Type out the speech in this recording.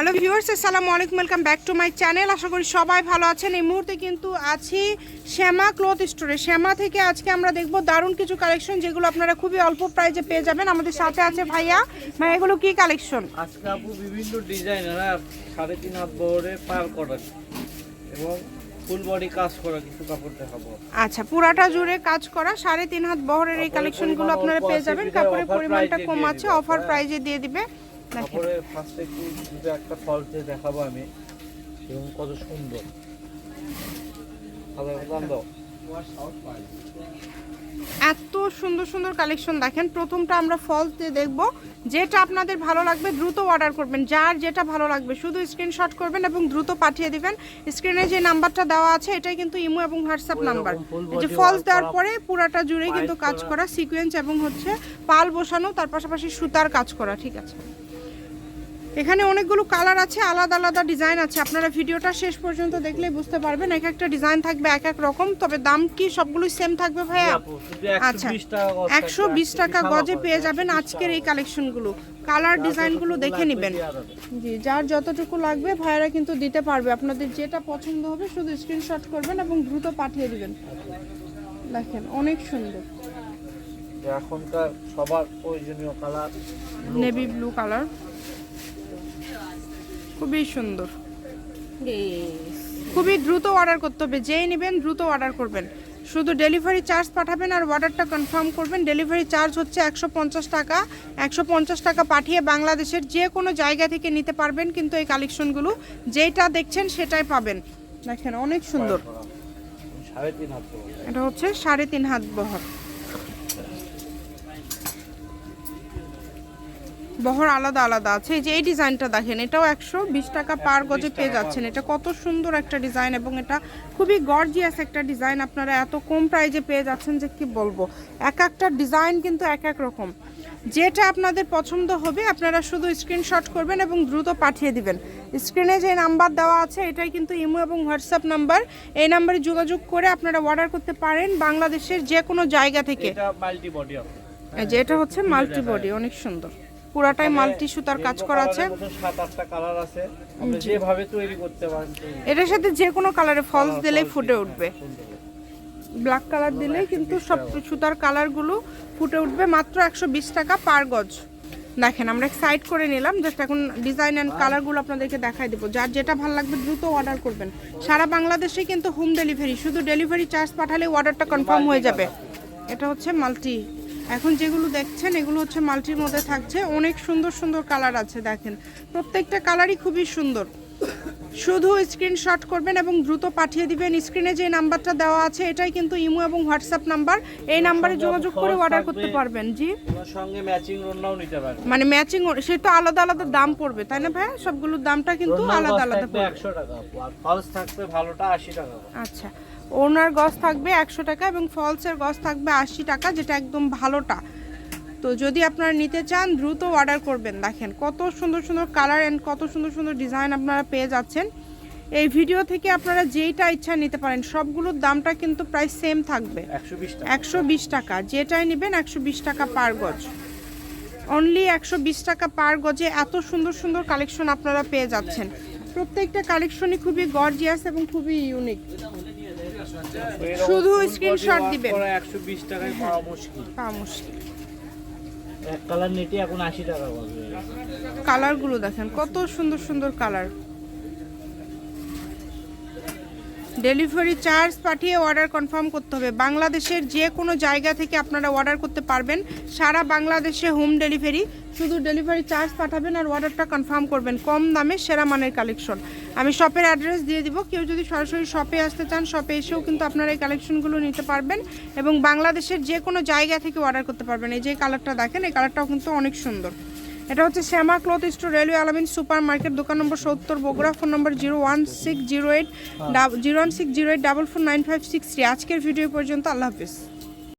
Hello viewers আসসালামু আলাইকুম welcome back to my channel. আশা করি সবাই ভালো আছেন। এই মুহূর্তে কিন্তু আছি শ্যামা ক্লথ স্টোরে। শ্যামা থেকে আজকে আমরা দেখব দারুণ কিছু কালেকশন যেগুলো আপনারা খুবই অল্প প্রাইজে পেয়ে যাবেন। আমাদের সাথে আছে ভাইয়া। ভাই এগুলো কি কালেকশন? আজকে আপু বিভিন্ন ডিজাইনের সাড়ে তিন হাত বহরে পার করা। এবং ফুল বডি কাজ করা কিছু কাপড় দেখাবো। আচ্ছা পুরাটা জুড়ে কাজ করা সাড়ে তিন হাত বহরের এই কালেকশনগুলো আপনারা পেয়ে যাবেন। কাপড়ের পরিমাণটা কম আছে অফার হ্যাঁ। প্রাইজে দিয়ে দিবে। তারপরে ফার্স্টে একটু দুটো একটা ফলস দিয়ে দেখাবো আমি। এবং কত সুন্দর। এত সুন্দর সুন্দর কালেকশন দেখেন। প্রথমটা আমরা ফলস দিয়ে দেখব। যেটা আপনাদের ভালো লাগবে দ্রুত অর্ডার করবেন। যার যেটা ভালো লাগবে শুধু স্ক্রিনশট করবেন এবং দ্রুত পাঠিয়ে দিবেন। স্ক্রিনে যে নাম্বারটা দেওয়া আছে এটাই কিন্তু ইমো এবং হোয়াটসঅ্যাপ নাম্বার। যে ফলস দেওয়ার পরে পুরাটা জুড়ে কিন্তু কাজ। করা। সিকোয়েন্স এবং হচ্ছে পাল বসানো তার পাশাপাশি সুতার কাজ করা ঠিক আছে? এখানে অনেকগুলো কালার আছে আলাদা আলাদা ডিজাইন আছে। আপনারা ভিডিওটা শেষ পর্যন্ত দেখলে বুঝতে পারবেন এক একটা ডিজাইন থাকবে এক এক রকম তবে দাম কি সবগুলোই সেম থাকবে ভাইয়া? আচ্ছা 120 টাকা একশো বিশ টাকা গজে পেয়ে যাবেন আজকের এই। কালেকশনগুলো কালার ডিজাইনগুলো যতটুকু দেখে নেবেন। জি যার যতটুকু লাগবে ভাইয়ারা কিন্তু দিতে পারবে। আপনাদের যেটা পছন্দ হবে শুধু স্ক্রিনশট করবেন এবং দ্রুত পাঠিয়ে দিবেন। দেখেন অনেক সুন্দর। এখনকার সবার প্রয়োজনীয় কালার নেভি ব্লু কালার খুবই সুন্দর। খুবই দ্রুত অর্ডার করতে হবে। যেই নেবেন দ্রুত অর্ডার করবেন। শুধু ডেলিভারি চার্জ পাঠাবেন আর অর্ডারটা কনফার্ম করবেন। ডেলিভারি চার্জ হচ্ছে একশো পঞ্চাশ টাকা। একশো পঞ্চাশ টাকা পাঠিয়ে বাংলাদেশের যে কোনো জায়গা থেকে নিতে পারবেন। কিন্তু এই কালেকশনগুলো যেটা দেখছেন সেটাই পাবেন। দেখেন অনেক সুন্দর। এটা হচ্ছে সাড়ে তিন হাত বহর। বহর আলাদা আলাদা আছে। এই যে এই ডিজাইনটা দেখেন এটাও একশো বিশ টাকা পার গজে পেয়ে যাচ্ছেন। এটা কত সুন্দর একটা ডিজাইন এবং এটা খুবই গর্জিয়াস একটা ডিজাইন। আপনারা এত কম প্রাইজে পেয়ে যাচ্ছেন যে কি বলব? এক একটা ডিজাইন কিন্তু এক এক রকম। যেটা আপনাদের পছন্দ হবে আপনারা শুধু স্ক্রিনশট করবেন এবং দ্রুত পাঠিয়ে দিবেন। স্ক্রিনে যে নাম্বার দেওয়া আছে এটাই কিন্তু ইমো এবং হোয়াটসঅ্যাপ নাম্বার। এই নাম্বারে যোগাযোগ করে আপনারা অর্ডার করতে পারেন বাংলাদেশের যে কোনো জায়গা থেকে। এটা মাল্টি বডি আপু এই যে এটা হচ্ছে মাল্টি বডি অনেক সুন্দর। পুরাটাই মাল্টি সুতার কাজ করা আছে। সাত আটটা কালার আছে। যেভাবে তৈরি করতে পারেন এটার সাথে যে কোনো কালারে ফলস দিলেই ফুটে উঠবে। ব্ল্যাক কালার দিলেই কিন্তু সব সুতার কালারগুলো ফুটে উঠবে। মাত্র একশো বিশ টাকা পার গজ। দেখেন আমরা সাইড করে নিলাম। জাস্ট এখন ডিজাইন অ্যান্ড কালারগুলো আপনাদেরকে দেখাই দেবো। যার যেটা ভালো লাগবে দ্রুত অর্ডার করবেন। সারা বাংলাদেশে কিন্তু হোম ডেলিভারি শুধু ডেলিভারি চার্জ পাঠালে অর্ডারটা কনফার্ম হয়ে যাবে। এটা হচ্ছে মাল্টি এখন যেগুলো দেখছেন, এগুলো হচ্ছে মাল্টির মধ্যে থাকছে। অনেক সুন্দর সুন্দর কালার আছে, দেখেন। প্রত্যেকটা কালারই খুবই সুন্দর। শুধু স্ক্রিনশট করবেন এবং দ্রুত পাঠিয়ে দিবেন। স্ক্রিনে যে নাম্বারটা দেওয়া আছে এটাই কিন্তু ইমো এবং হোয়াটসঅ্যাপ নাম্বার। এই নাম্বারে যোগাযোগ করে অর্ডার করতে পারবেন জি। সঙ্গে ম্যাচিং রন্নাও নিতে পারেন মানে ম্যাচিং সে তো আলাদা আলাদা দাম পড়বে তাই না ভাই? সবগুলোর দামটা কিন্তু আলাদা আলাদা পড়বে। একশো টাকা। আর ফলস থাকবে ভালোটা আশি টাকা। আচ্ছা। ওনার গজ থাকবে একশো টাকা এবং ফলসের গজ থাকবে আশি টাকা যেটা একদম ভালোটা। তো যদি আপনারা নিতে চান দ্রুত অর্ডার করবেন। দেখেন কত সুন্দর সুন্দর কালার অ্যান্ড কত সুন্দর সুন্দর ডিজাইন আপনারা পেয়ে যাচ্ছেন। এই ভিডিও থেকে আপনারা যেইটা ইচ্ছা নিতে পারেন সবগুলোর দামটা কিন্তু প্রায় সেম থাকবে। একশো বিশ টাকা। যেটাই নেবেন একশো বিশ টাকা পার গজ। অনলি একশো বিশ টাকা পার গজে এত সুন্দর সুন্দর কালেকশন আপনারা পেয়ে যাচ্ছেন। প্রত্যেকটা কালেকশনই খুবই গর্জিয়াস এবং খুবই ইউনিক শুধু work দিবেন। করা একশো বিশ টাকায় পাওয়া মুশকিল। পাওয়া মুশকিল। এক কালার নেটি এখন আশি টাকা কালারগুলো দেখেন কত সুন্দর সুন্দর কালার। ডেলিভারি চার্জ পাঠিয়ে অর্ডার কনফার্ম করতে হবে। বাংলাদেশের যে কোনো জায়গা থেকে আপনারা অর্ডার করতে পারবেন। সারা বাংলাদেশে হোম ডেলিভারি। শুধু ডেলিভারি চার্জ পাঠাবেন আর অর্ডারটা কনফার্ম করবেন। কম দামে সেরা মানের কালেকশন। আমি শপের অ্যাড্রেস দিয়ে দিব। কেউ যদি সরাসরি শপে আসতে চান, শপে এসেও কিন্তু আপনারা এই কালেকশনগুলো নিতে পারবেন এবং বাংলাদেশের যে কোনো জায়গা থেকে অর্ডার করতে পারবেন। এই যে কালারটা দেখেন, এই কালারটাও কিন্তু অনেক সুন্দর। এটা হচ্ছে Shyama cloth store, railway Alamin super market দোকান নম্বর সত্তর, বগুড়া, ফোন নম্বর zero one six zero eight zero one six zero eight double four nine five six three আজকের ভিডিও পর্যন্ত, আল্লাহ হাফিজ।